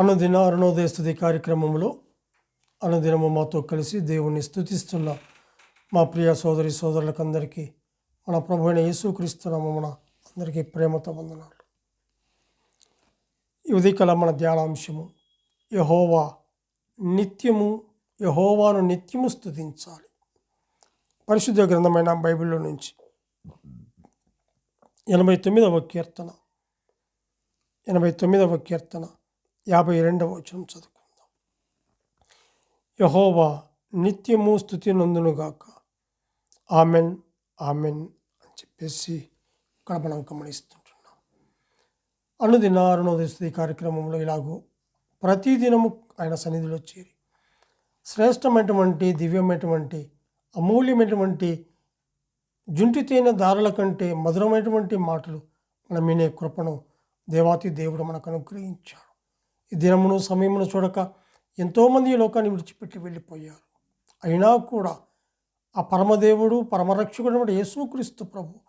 అనుదిన అరుణోదయ స్థుతి కార్యక్రమంలో అనుదినము మాతో కలిసి దేవుణ్ణి స్థుతిస్తున్న మా ప్రియ సోదరి సోదరులకందరికీ మన ప్రభు అయిన యేసుక్రీస్తునామమున అందరికీ ప్రేమతో వందనాలు. ఈ ఉదయకాల మన ధ్యానాంశము యహోవా నిత్యము యహోవాను నిత్యము స్థుతించాలి పరిశుద్ధ గ్రంథమైన బైబిల్లో నుంచి ఎనభై తొమ్మిదవ కీర్తన ఎనభై తొమ్మిదవ కీర్తన యాభై రెండవ వచనం చదువుకుందాం. యహోవా నిత్యము స్థుతి నందునుగాక ఆమెన్ ఆమెన్ అని చెప్పేసి ఇక్కడ మనం గమనిస్తుంటున్నాం. అనుదిన అరుణోదయ కార్యక్రమంలో ఇలాగూ ప్రతిదినము ఆయన సన్నిధిలో చేరి శ్రేష్టమైనటువంటి దివ్యమైనటువంటి అమూల్యమైనటువంటి జుంటి తేనె దారుల కంటే మధురమైనటువంటి మాటలు మనం వినే కృపను దేవాతి దేవుడు మనకు అనుగ్రహించాడు. ఈ దినమును సమయమును చూడక ఎంతోమంది ఈ లోకాన్ని విడిచిపెట్టి వెళ్ళిపోయారు. అయినా కూడా ఆ పరమదేవుడు పరమరక్షకుడు యేసుక్రీస్తు ప్రభు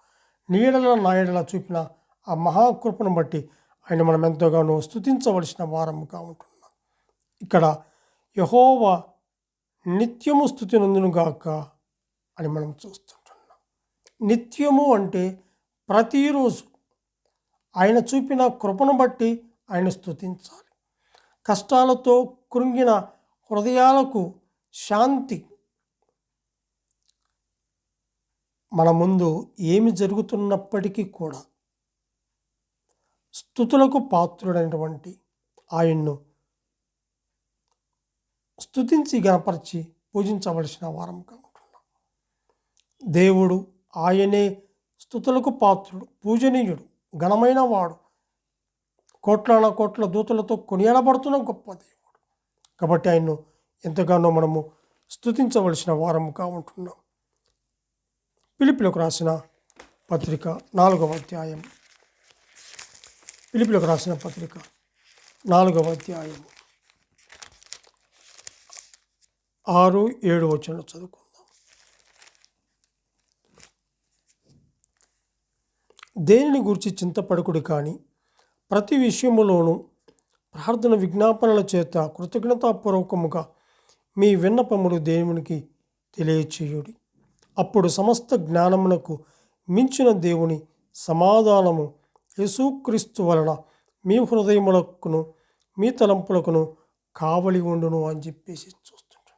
నీడల నాయడల చూపిన ఆ మహాకృపను బట్టి ఆయన మనం ఎంతగానో స్థుతించవలసిన వారముగా ఉంటున్నాం. ఇక్కడ యహోవా నిత్యము స్థుతి నందునుగాక అని మనం చూస్తుంటున్నాం. నిత్యము అంటే ప్రతిరోజు ఆయన చూపిన కృపను బట్టి ఆయన స్థుతించాలి కష్టాలతో కృంగిన హృదయాలకు శాంతి. మన ముందు ఏమి జరుగుతున్నప్పటికీ కూడా స్థుతులకు పాత్రుడైనటువంటి ఆయన్ను స్థుతించి గణపరిచి పూజించవలసిన వారంగా ఉంటున్నాం దేవుడు ఆయనే స్థుతులకు పాత్రుడు పూజనీయుడు ఘనమైన వాడు. కోట్ల కోట్ల దూతలతో కొనియాడబడుతున్న గొప్ప దేవుడు. కాబట్టి ఆయన్ను ఎంతగానో మనము స్థుతించవలసిన వారముగా ఉంటున్నాం. పిలిపిలకు రాసిన పత్రిక నాలుగవ అధ్యాయం. పిలిపిలకు రాసిన పత్రిక నాలుగవ అధ్యాయం. ఆరు ఏడు వచ్చిన చదువుకుందాం. దేనిని గురించి చింతపడకుడు కానీ ప్రతి విషయములోనూ ప్రార్థన విజ్ఞాపనల చేత కృతజ్ఞతాపూర్వకముగా మీ విన్నపములు దేవునికి తెలియచేయుడి. అప్పుడు సమస్త జ్ఞానమునకు మించిన దేవుని సమాధానము యేసుక్రీస్తు వలన మీ హృదయములకును మీ తలంపులకును కావలి ఉండును అని చెప్పేసి చూస్తుంటాం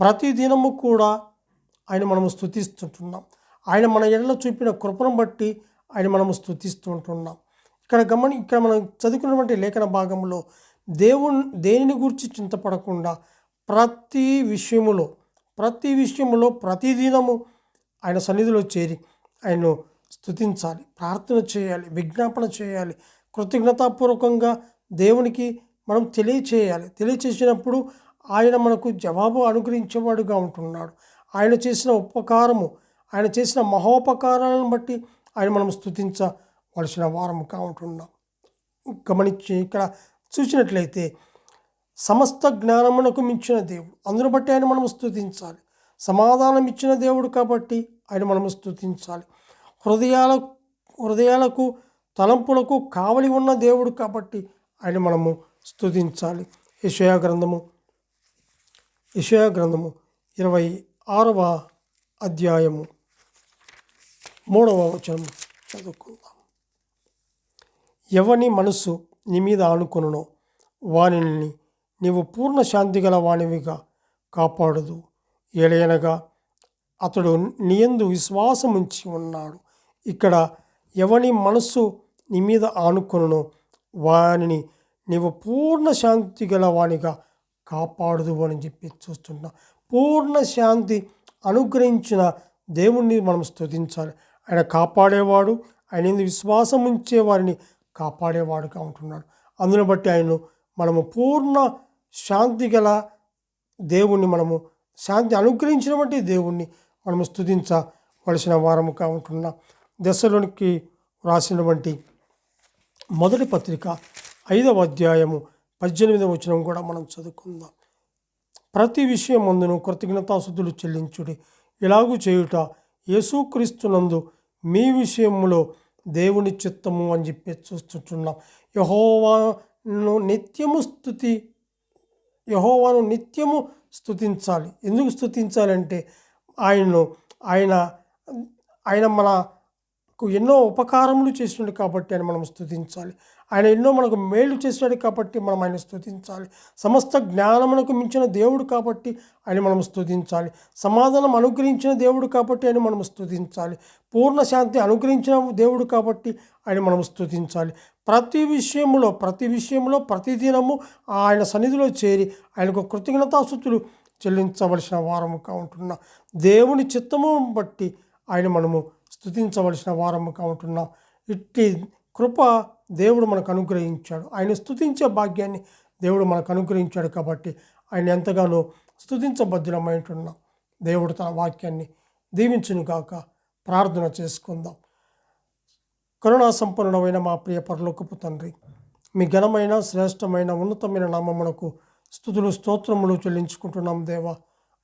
ప్రతి దినము కూడా ఆయన మనము స్థుతిస్తుంటున్నాం ఆయన మన ఎడలో చూపిన కృపను బట్టి ఆయన మనము స్థుతిస్తుంటున్నాం ఇక్కడ గమని ఇక్కడ మనం చదువుకున్నటువంటి లేఖన భాగంలో దేవుని దేనిని గురించి చింతపడకుండా ప్రతి విషయములో ప్రతి విషయములో ప్రతిదినము ఆయన సన్నిధిలో చేరి ఆయన్ను స్థుతించాలి ప్రార్థన చేయాలి విజ్ఞాపన చేయాలి కృతజ్ఞతాపూర్వకంగా దేవునికి మనం తెలియచేయాలి. తెలియచేసినప్పుడు ఆయన మనకు జవాబు అనుగ్రహించేవాడుగా ఉంటున్నాడు. ఆయన చేసిన ఉపకారము ఆయన చేసిన మహోపకారాలను బట్టి ఆయన మనం వలసిన వారం కావుంటున్నాం. గమనించి ఇక్కడ చూసినట్లయితే సమస్త జ్ఞానమునకు మించిన దేవుడు. అందును బట్టి ఆయన మనం స్థుతించాలి సమాధానం ఇచ్చిన దేవుడు కాబట్టి ఆయన మనము స్థుతించాలి హృదయాల హృదయాలకు తలంపులకు కావలి ఉన్న దేవుడు కాబట్టి ఆయన మనము స్థుతించాలి యశయా గ్రంథము యశయా గ్రంథము ఇరవై ఆరవ అధ్యాయము మూడవ వచనం చదువుకుందాం. ఎవని మనస్సు నీ మీద ఆనుకొనునో? వానిని నీవు పూర్ణ శాంతి గల వాణివిగా కాపాడదు. ఏలయనగా అతడు నీయందు విశ్వాసముంచి ఉన్నాడు. ఇక్కడ ఎవని మనస్సు నీ మీద ఆనుకొనునో? వానిని నీవు పూర్ణ శాంతి గల వానిగా కాపాడదు అని చెప్పి చూస్తున్నా. పూర్ణ శాంతి అనుగ్రహించిన దేవుణ్ణి మనం స్తుతించాలి. ఆయన కాపాడేవాడు ఆయన విశ్వాసం ఉంచే వారిని కాపాడేవాడుగా ఉంటున్నాడు అందును బట్టి ఆయన్ను మనము పూర్ణ శాంతి గల దేవుణ్ణి మనము శాంతి అనుగ్రహించినటువంటి దేవుణ్ణి మనము స్థుతించవలసిన వారముగా ఉంటున్నాం దశలోనికి రాసినటువంటి మొదటి పత్రిక ఐదవ అధ్యాయము పద్దెనిమిదవ వచనం కూడా మనం చదువుకుందాం. ప్రతి విషయం అందును కృతజ్ఞతాశుద్ధులు చెల్లించుడి. ఇలాగూ చేయుట యేసుక్రీస్తునందు మీ విషయంలో దేవుని చిత్తము అని చెప్పి చూస్తుంటున్నాం. యహోవాను నిత్యము స్థుతి యహోవాను నిత్యము స్థుతించాలి. ఎందుకు స్థుతించాలంటే ఆయన్ను ఆయన ఆయన మన ఎన్నో ఉపకారములు చేసినాడు కాబట్టి ఆయన మనం స్థుతించాలి ఆయన ఎన్నో మనకు మేలు చేసినాడు కాబట్టి మనం ఆయన స్థుతించాలి సమస్త జ్ఞానమునకు మించిన దేవుడు కాబట్టి ఆయన మనం స్థుతించాలి సమాధానం అనుగ్రహించిన దేవుడు కాబట్టి ఆయన మనం స్థుతించాలి పూర్ణ శాంతి అనుగ్రహించిన దేవుడు కాబట్టి ఆయన మనం స్థుతించాలి ప్రతి విషయంలో ప్రతి విషయంలో ప్రతిదినము ఆయన సన్నిధిలో చేరి ఆయనకు కృతజ్ఞతాస్థుతులు చెల్లించవలసిన వారముగా ఉంటున్న. దేవుని చిత్తము బట్టి ఆయన మనము స్థుతించవలసిన వారము ఉంటున్నాం ఇట్టి కృప దేవుడు మనకు అనుగ్రహించాడు. ఆయన స్థుతించే భాగ్యాన్ని దేవుడు మనకు అనుగ్రహించాడు కాబట్టి ఆయన ఎంతగానో స్థుతించబద్ధులమై ఉంటున్నాం దేవుడు తన వాక్యాన్ని దీవించును గాక. ప్రార్థన చేసుకుందాం. కరుణా సంపన్నుడమైన మా ప్రియ పరలోకపు తండ్రి మీ ఘనమైన శ్రేష్టమైన ఉన్నతమైన నామమునకు స్థుతులు స్తోత్రములు చెల్లించుకుంటున్నాం దేవా.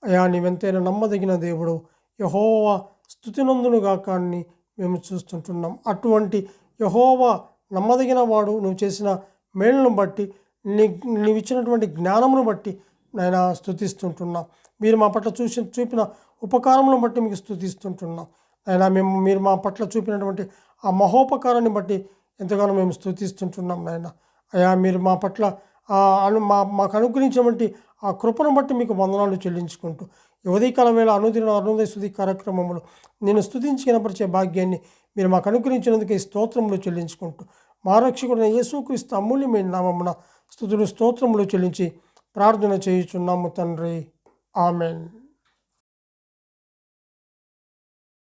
అయా నీవెంతైనా నమ్మదగిన దేవుడు యహోవా స్థుతినందునుగా కానీ మేము చూస్తుంటున్నాం. అటువంటి యహోవా నమ్మదగిన వాడు నువ్వు చేసిన మేలును బట్టి నీ నీవు ఇచ్చినటువంటి జ్ఞానమును బట్టి నేను స్థుతిస్తుంటున్నాం. మీరు మా పట్ల చూసి చూపిన ఉపకారములను బట్టి మీకు స్థుతిస్తుంటున్నాం. అయినా మేము మీరు మా పట్ల చూపినటువంటి ఆ మహోపకారాన్ని బట్టి ఎంతగానో మేము స్థుతిస్తుంటున్నాం నాయన. అయా మీరు మా పట్ల అను మా మాకు అనుగ్రహించినటువంటి ఆ కృపను బట్టి మీకు వందనాలు చెల్లించుకుంటూ ఉదయకాలం వేళ అనుదిన అరుణోదయ స్థుతి కార్యక్రమంలో నేను స్థుతించి కనపరిచే భాగ్యాన్ని మీరు మాకు అనుగ్రహించినందుకు ఈ స్తోత్రములు చెల్లించుకుంటూ మా రక్షకుడైన యేసుక్రీస్తు అమూల్యమైన నామమున స్థుతులు స్తోత్రములు చెల్లించి ప్రార్థన చేయుచున్నాము తండ్రి. ఆమెన్.